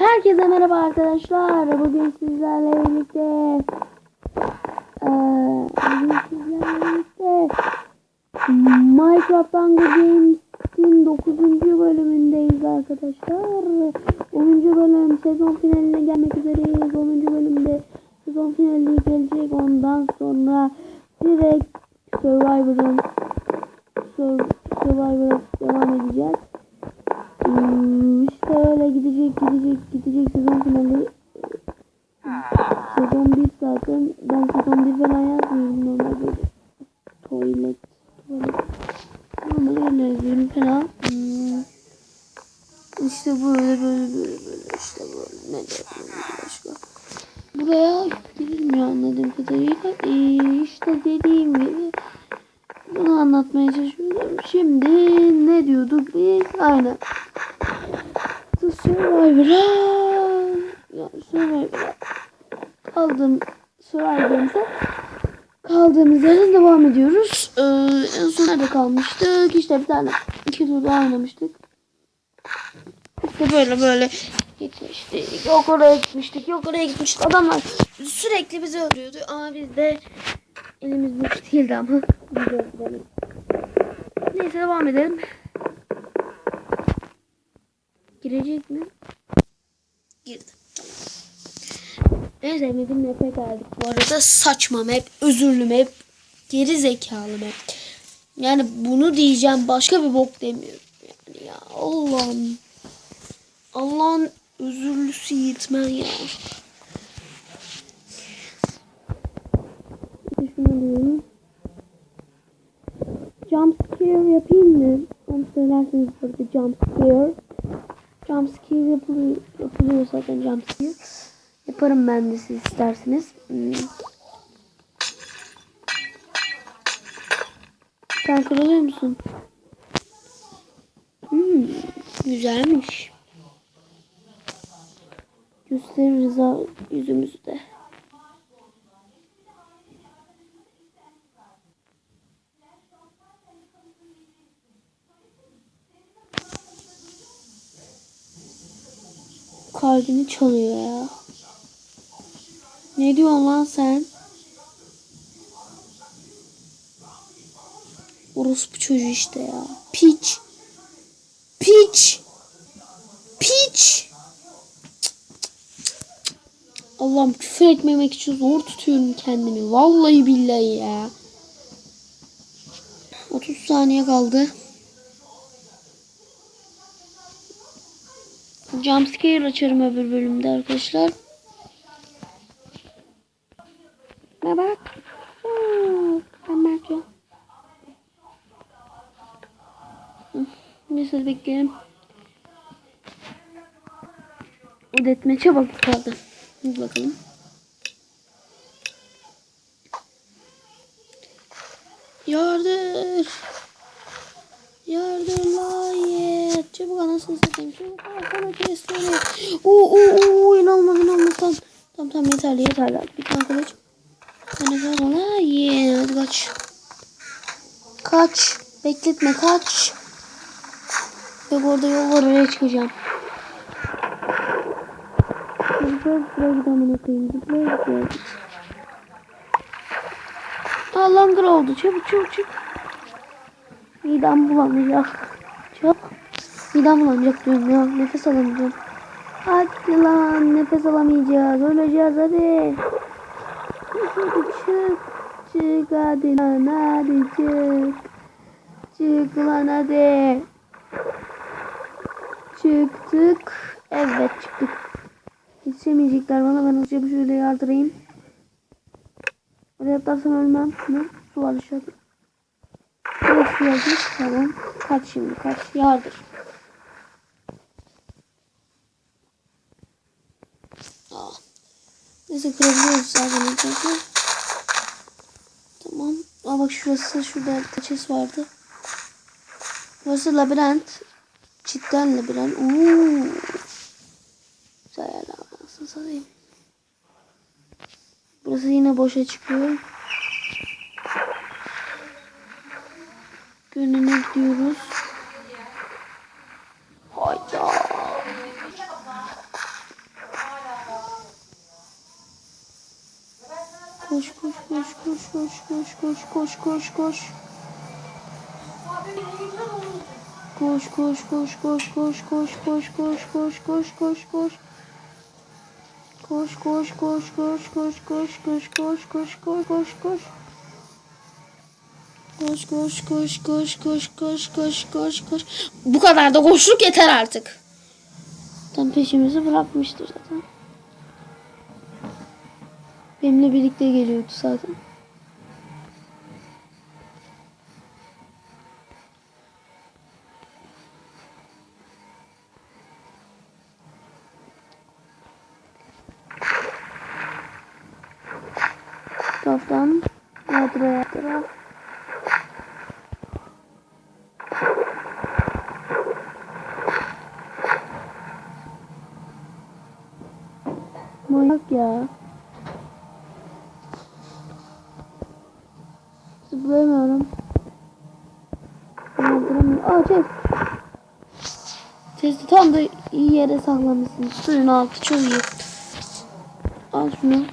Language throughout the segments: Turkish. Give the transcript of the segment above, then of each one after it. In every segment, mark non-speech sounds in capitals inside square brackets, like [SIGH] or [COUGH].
Herkese merhaba arkadaşlar. Bugün sizlerle birlikte eee, bugün sizlerle birlikte Minecraft Hunger Games'in 9. bölümündeyiz arkadaşlar. 10. bölüm sezon finaline gelmek üzereyiz. 10. bölümde sezon finali gelecek. Ondan sonra direkt Survivor'ın Sur- Survivor'a devam edeceğiz. İşte öyle gidecek gidecek gidecek sezon finali. Sezon 1 zaten. Ben sezon 1 falan yazmıyorum normalde. Tuvalet. Tuvalet. Normal öyle yazıyorum falan. Hmm. İşte böyle böyle böyle böyle işte böyle ne diyelim başka. Buraya gidilmiyor anladığım kadarıyla. Ee, işte dediğim gibi bunu anlatmaya çalışıyorum. Şimdi ne diyorduk biz? Aynen. Survivor'a ya Survivor'a kaldım Survivor'ımıza kaldığımız yerden devam ediyoruz. Ee, en son nerede kalmıştık? İşte bir tane iki tur daha oynamıştık. İşte böyle böyle gitmiştik. Yok oraya gitmiştik. Yok oraya gitmiştik. Adamlar sürekli bizi arıyordu. Ama biz de elimiz boş değildi ama. Neyse devam edelim. Girecek mi? Girdi. Tamam. En sevmediğim map'e geldik. Bu arada saçma map, özürlü map, geri zekalı map. Yani bunu diyeceğim başka bir bok demiyorum. Yani ya Allah'ım. Allah'ın özürlüsü yitmen ya. Diyorum. Jump scare yapayım mı? Onu söylerseniz burada jump scare. Jump scare yapılıyor, yapılıyor zaten jump scare. Yaparım ben de siz isterseniz. Hmm. Sen kırılıyor musun? Hmm, güzelmiş. Gösteririz yüzümüzü de. Kalbini çalıyor ya. Ne diyorsun lan sen? Orospu çocuğu işte ya. Piç. Piç. Piç. Allah'ım küfür etmemek için zor tutuyorum kendimi. Vallahi billahi ya. 30 saniye kaldı. Jumpscare açarım öbür bölümde arkadaşlar. Ne bak. Ben bakıyorum. Neyse bekleyelim. Üretmece bak kaldı. Hadi bakalım. Yardır. Yardım layet. Çabuk anasını satayım. Çabuk arkana kesleri. Oo oo oo inanılmaz inanılmaz. Tamam tamam, tamam yeterli yeterli. Bir tane kılıç. Bir tane daha layet. Hadi kaç. Kaç. Bekletme kaç. Yok orada yol var oraya çıkacağım. Aa langır oldu. Çabuk çabuk çabuk. Midem bulanacak. Çok. Midem bulanacak diyorum ya. Nefes alamayacağım. Hadi lan nefes alamayacağız. Öleceğiz hadi. Çık. Çık hadi lan hadi çık. Çık lan hadi. Çıktık. Evet çıktık. Yetişemeyecekler bana. Ben hızlıca şöyle yardırayım. Oraya atlarsam ölmem. Ne? Su var dışarıda. Tamam. Kaç şimdi kaç. Yardır. Neyse kırabiliyoruz zaten arkadaşlar. Tamam. Aa bak şurası şurada taçes vardı. Burası labirent. Cidden labirent. Uuu. Güzel. Nasıl satayım. Burası yine boşa çıkıyor. Gönüne gidiyoruz. Hayda. Koş koş koş koş koş koş koş koş koş koş. Koş koş koş koş koş koş koş koş koş koş koş koş. Koş koş koş koş koş koş koş koş koş koş koş koş. Koş koş koş koş koş koş koş. Bu kadar da koşluk yeter artık. Tam peşimizi bırakmıştır zaten. Benimle birlikte geliyordu zaten. Kaftan yadıra yadıra. Manyak ya. Zıplayamıyorum. Kaldıramıyorum. Aa chest. Chest'i tam da iyi yere saklamışsın. Suyun altı çok iyi. Al şunu.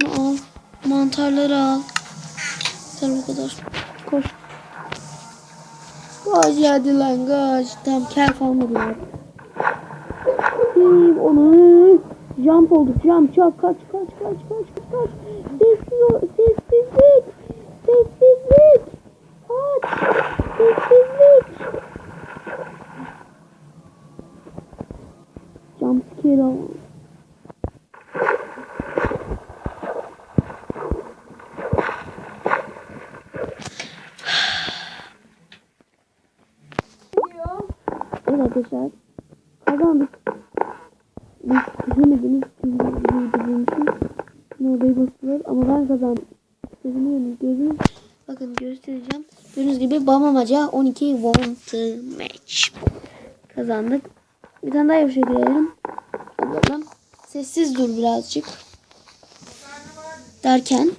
Şunu al. Mantarları al. Sen bu kadar. Koş. Koş hadi lan koş. Tamam kel kalmadı ya. Hii, Onu. Jump olduk. Jump. Jump. Kaç kaç kaç kaç kaç. kaç. Sessiz ol. Sessizlik. Sessizlik. Kaç. Sessizlik. Jump scare al. Evet arkadaşlar. Kazandık. Biz. Çünkü bizim için. Orayı bastılar ama ben kazandım. Seviniyorum. Gözünüz. Bakın göstereceğim. Gördüğünüz gibi Bamamaca 12 want match. Kazandık. Bir tane daha yapışa girelim. Hadi bakalım. Sessiz dur birazcık. Derken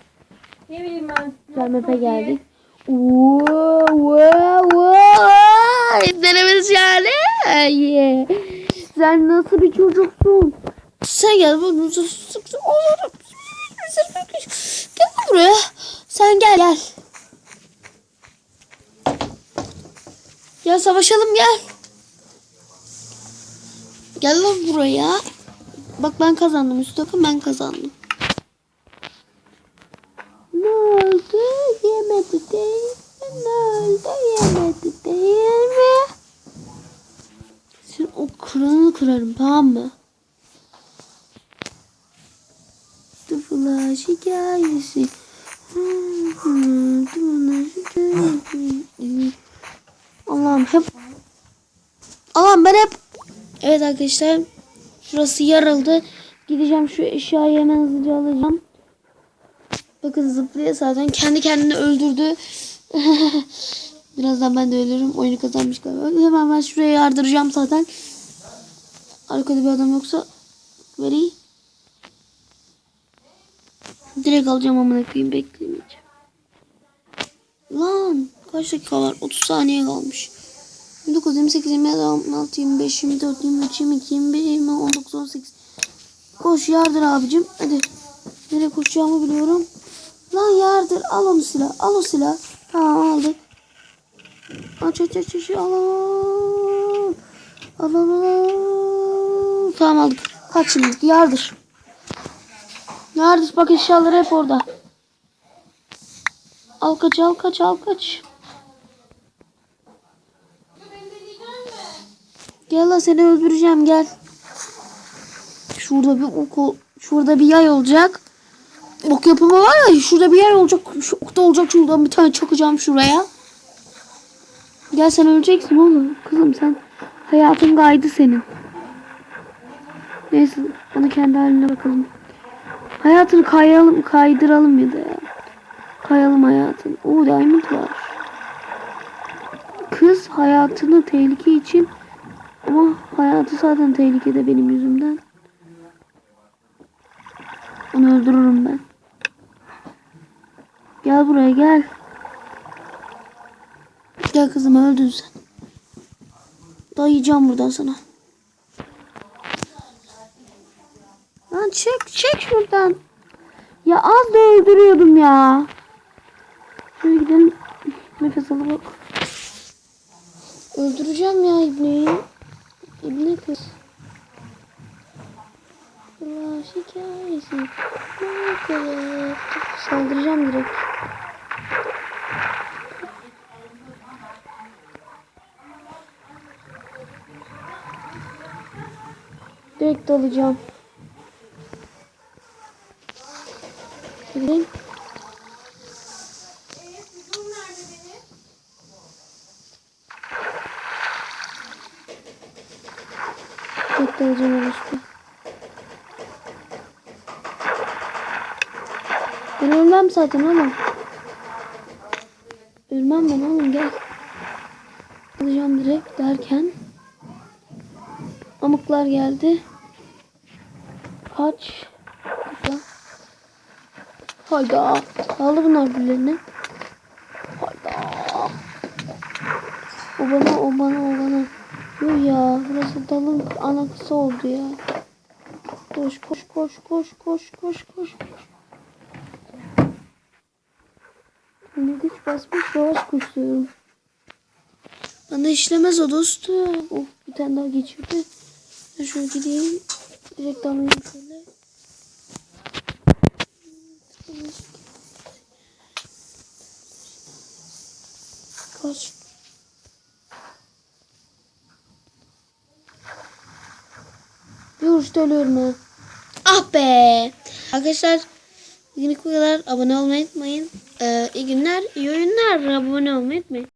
Ne bileyim ben. Cemep'e geldik. Wow, wow, wow. Denememiz yani. Sen nasıl bir çocuksun? Sen gel bunu Gel buraya. Sen gel gel. Gel savaşalım gel. Gel lan buraya. Bak ben kazandım Mustafa ben kazandım. Ne oldu? Yemedi değil mi? Ne oldu? Yemedi değil mi? Sen o kırarım tamam mı? Flash hikayesi. Allah'ım hep Allah'ım ben hep Evet arkadaşlar Şurası yarıldı Gideceğim şu eşyayı hemen hızlıca alacağım Bakın zıplıyor zaten. Kendi kendini öldürdü. [LAUGHS] Birazdan ben de ölürüm. Oyunu kazanmış galiba. Hemen ben şuraya yardıracağım zaten. Arkada bir adam yoksa veri. Direkt alacağım amına koyayım beklemeyeceğim. Lan kaç dakika var? 30 saniye kalmış. 19, 28, 27, 26, 25, 24, 23, 22, 21, 20, 19, 18. Koş yardır abicim. Hadi. Nereye koşacağımı biliyorum. Lan yardır. Al onu silah. Al o silah. Tamam aldık. Aç aç aç aç. Al al. Al al al. Tamam aldık. Kaç şimdi. Yardır. Yardır. Bak eşyaları hep orada. Al kaç al kaç al kaç. Gel lan seni öldüreceğim gel. Şurada bir ok, şurada bir yay olacak. Ok yapımı var ya şurada bir yer olacak. Şu okta olacak şuradan bir tane çakacağım şuraya. Gel sen öleceksin oğlum. Kızım sen hayatın kaydı senin. Neyse bana kendi haline bakalım. Hayatını kayalım, kaydıralım ya da ya. Kayalım hayatını. Oo diamond var. Kız hayatını tehlike için ama hayatı zaten tehlikede benim yüzümden. Onu öldürürüm ben. Gel buraya gel. Gel kızım öldün sen. Dayayacağım buradan sana. Çek çek şuradan. Ya az da öldürüyordum ya. Şöyle gidelim. Nefes alıp. Öldüreceğim ya İbni'yi. İbni kız. Allah hikayesi. Minecraft. Saldıracağım direkt. Direkt dalacağım. Gidelim. Direkt dalacağım orası. Ben ölmem zaten oğlum. Ölmem ben oğlum gel. Alacağım direkt derken. Amıklar geldi. Kaç. Hayda. Aldı bunlar birilerini. Hayda. O bana o bana o bana. Yok ya burası dalın anaksı oldu ya. Koş koş koş koş koş koş koş. Ne güç basmış yavaş koşuyorum. Bana işlemez o dostum. Of bir tane daha geçirdi. Ben şöyle gideyim. Direkt alayım Kaç. Bir vuruşta ölüyorum ha. Ah be. Arkadaşlar bugünlük bu kadar. Abone olmayı unutmayın. Ee, iyi günler, iyi oyunlar. Abone olmayı unutmayın.